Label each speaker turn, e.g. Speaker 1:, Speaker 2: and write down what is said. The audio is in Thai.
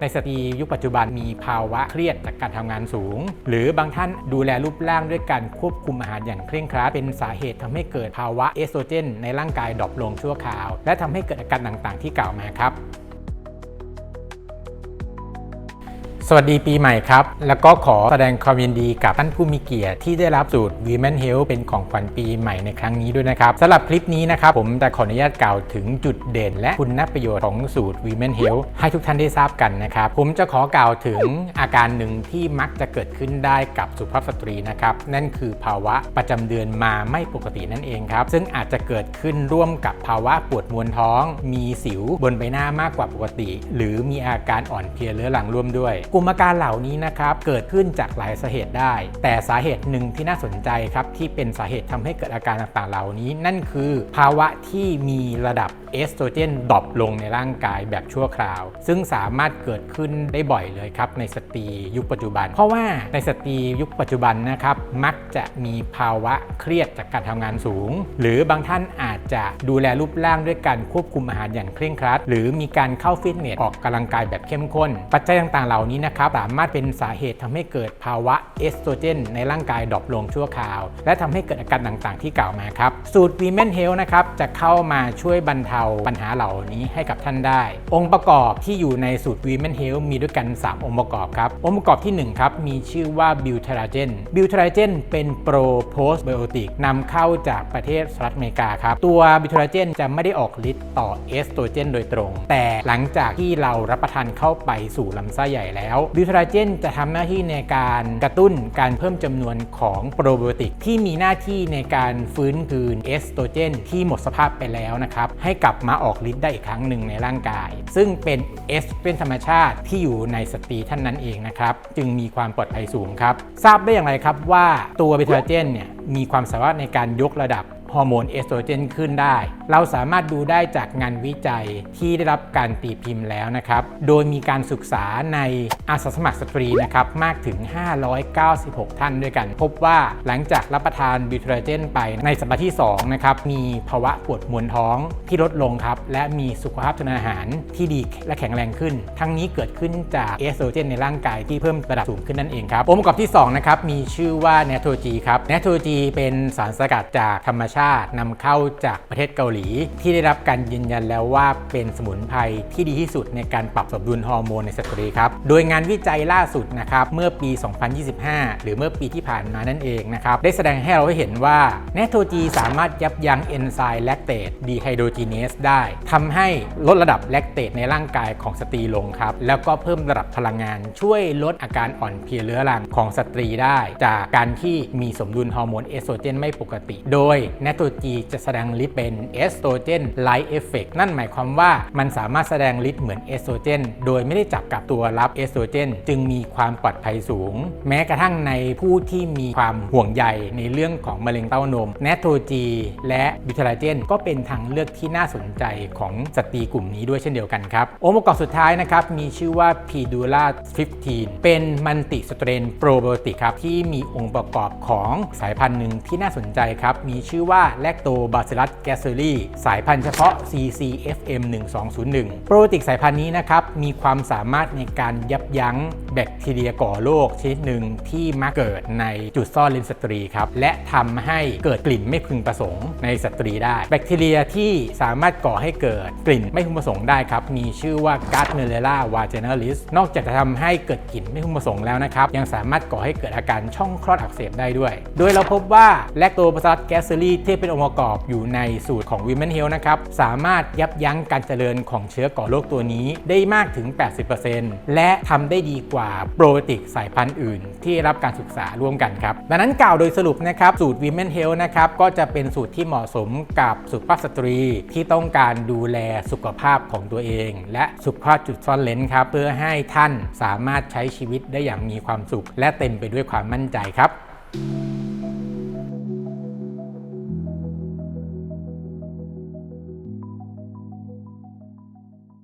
Speaker 1: ในสตรียุคปัจจุบันมีภาวะเครียดจากการทำงานสูง หรือบางท่านดูแลรูปร่างด้วยการควบคุมอาหารอย่างเคร่งครัดเป็นสาเหตุทำให้เกิดภาวะเอสโตรเจนในร่างกายดรอปลงชั่วคราว และทำให้เกิดอาการต่างๆ ที่กล่าวมาครับ สวัสดีปีใหม่ครับ แล้วก็ขอแสดงความยินดีกับท่านผู้มีเกียรติที่ได้รับสูตร Women Health เป็นของขวัญปีใหม่ในครั้งนี้ด้วยนะครับสำหรับคลิปนี้นะครับผมจะขออนุญาตกล่าวถึงจุดเด่น และคุณประโยชน์ของสูตร Women Health ให้ทุกท่านได้ทราบกันนะครับ ผมจะขอกล่าวถึงอาการหนึ่งที่มักจะเกิดขึ้นได้กับสุภาพสตรีนะครับนั่นคือภาวะประจำเดือนมาไม่ปกตินั่นเองครับซึ่งอาจจะเกิดขึ้นร่วมกับภาวะปวดมวนท้อง มีสิวบนใบหน้ามากกว่าปกติ หรือมีอาการอ่อนเพลียเรื้อรังร่วมด้วยกลุ่มอาการเหล่านี้นะครับเกิดขึ้นจากหลายสาเหตุได้ แต่สาเหตุหนึ่งที่น่าสนใจครับที่เป็นสาเหตุทำให้เกิดอาการต่างๆเหล่านี้ นั่นคือภาวะที่มีระดับ เอสโตรเจนดรอปลงในร่างกายแบบชั่วคราว ซึ่งสามารถเกิดขึ้นได้บ่อยเลยครับในสตรียุคปัจจุบัน เพราะว่าในสตรียุคปัจจุบันนะครับมักจะมีภาวะเครียดจากการทำงานสูง หรือบางท่านอาจจะดูแลรูปร่างด้วยการควบคุมอาหารอย่างเคร่งครัด หรือมีการเข้าฟิตเนสออกกำลังกายแบบเข้มข้น ปัจจัยต่างๆ เหล่านี้นะครับสามารถเป็นสาเหตุทำให้เกิดภาวะเอสโตรเจนในร่างกายดรอปลงชั่วคราว และทำให้เกิดอาการต่างๆ ที่กล่าวมาครับสูตร Women Health นะครับจะเข้ามาช่วยบรรเทาปัญหาเหล่านี้ให้กับท่านได้ องค์ประกอบที่อยู่ในสูตร Women Health มีด้วยกัน 3 องค์ประกอบครับ องค์ประกอบที่1ครับมีชื่อว่า b u t e r a g e n b u t e r a g e n เป็นโปรโพสไบโอติกนำเข้าจากประเทศสหรัฐอเมริกาครับ ตัว b u t e r a g e n จะไม่ได้ออกฤทธิ์ต่อเอสโตรเจนโดยตรง แต่หลังจากที่เรารับประทานเข้าไปสู่ลำไส้ใหญ่แล้ว b u t e r a g e n จะทำหน้าที่ในการกระตุ้นการเพิ่มจำนวนของโปรไบโอติกที่มีหน้าที่ในการฟื้นคืนเอสโตรเจนที่หมดสภาพไปแล้วนะครับให้กลับมาออกฤทธิ์ได้อีกครั้งหนึ่งในร่างกาย ซึ่งเป็นเอสเป็นธรรมชาติที่อยู่ในสตรีท่านนั้นเองนะครับ จึงมีความปลอดภัยสูงครับ ทราบได้อย่างไรครับว่าตัวเบทาเจนเนี่ยมีความสามารถในการยกระดับฮอร์โมนเอสโตรเจนขึ้นได้ เราสามารถดูได้จากงานวิจัยที่ได้รับการตีพิมพ์แล้วนะครับ โดยมีการศึกษาในอาสาสมัครสตรีนะครับมากถึง 596 ท่านด้วยกัน พบว่าหลังจากรับประทานบิวเทรเจนไปในสัปดาห์ที่2นะครับมีภาวะปวดมวนท้องที่ลดลงครับและมีสุขภาพทางอาหารที่ดีและแข็งแรงขึ้น ทั้งนี้เกิดขึ้นจากเอสโตรเจนในร่างกายที่เพิ่มระดับสูงขึ้นนั่นเองครับองค์ประกอบที่2นะครับมีชื่อว่าเนโทรจีครับเนโทรจีเป็นสารสกัดจากธรรมชาตินำเข้าจากประเทศเกาหลีที่ได้รับการยืนยันแล้วว่าเป็นสมุนไพรที่ดีที่สุดในการปรับสมดุลฮอร์โมนในสตรีครับโดยงานวิจัยล่าสุดนะครับเมื่อปี 2025 หรือเมื่อปีที่ผ่านมานั่นเองนะครับได้แสดงให้เราเห็นว่าเนโทรจีสามารถยับยั้งเอนไซม์แลคเตตดีไฮโดรจีเนสได้ทำให้ลดระดับแลคเตตในร่างกายของสตรีลงครับแล้วก็เพิ่มระดับพลังงาน ช่วยลดอาการอ่อนเพลียเรื้อรังของสตรีได้ จากการที่มีสมดุลฮอร์โมนเอสโตรเจนไม่ปกติ โดยเนโทรจีจะแสดงฤทธิ์เป็นเอสสโตรเจนไลท์เอฟเฟกนั่นหมายความว่ามันสามารถแสดงฤทธิ์เหมือนเอสโตรเจนโดยไม่ได้จับกับตัวรับเอสโตรเจนจึงมีความปลอดภัยสูง แม้กระทั่งในผู้ที่มีความห่วงใยในเรื่องของมะเร็งเต้านมเนโทรจีและบิทราเจนก็เป็นทางเลือกที่น่าสนใจของสตรีกลุ่มนี้ด้วยเช่นเดียวกันครับองค์ประกอบสุดท้ายนะครับมีชื่อว่า p d u l a 15 เป็นมันติสเตรนโปรไบโอติกครับที่มีองค์ประกอบของสายพันธุ์หนึ่งที่น่าสนใจครับมีชื่อว่าแลคโตบาซิลัสแกสเซอรี่สายพันธุ์เฉพาะ CCFM 1201 โปรไบโอติกสายพันธุ์นี้นะครับมีความสามารถในการยับยั้งแบคทีเรียก่อโรคชนิดหนึ่งที่มักเกิดในจุดซ่อนเลนสตรีครับและทำให้เกิดกลิ่นไม่พึงประสงค์ในสตรีได้ แบคทีเรียที่สามารถก่อให้เกิดกลิ่นไม่พึงประสงค์ได้ครับมีชื่อว่า Gardnerella vaginalis นอกจากจะทำให้เกิดกลิ่นไม่พึงประสงค์แล้วนะครับยังสามารถก่อให้เกิดอาการช่องคลอดอักเสบได้ด้วย โดยเราพบว่าแลคโตบาซิลัสแกสเซอรี่ที่เป็นองค์ประกอบอยู่ในสูตรของ Women Health นะครับ สามารถยับยั้งการเจริญของเชื้อก่อโรคตัวนี้ได้มากถึง 80%และทำได้ดีกว่าโปรไบโติกสายพันธุ์อื่น ที่รับการศึกษาร่วมกันครับ ดังนั้นกล่าวโดยสรุปนะครับสูตร Women Health นะครับก็จะเป็นสูตรที่เหมาะสมกับสุภาพสตรี ที่ต้องการดูแลสุขภาพของตัวเอง และสุขภาพจุดซ่อนเลนครับเพื่อให้ท่านสามารถใช้ชีวิตได้อย่างมีความสุข และเต็มไปด้วยความมั่นใจครับ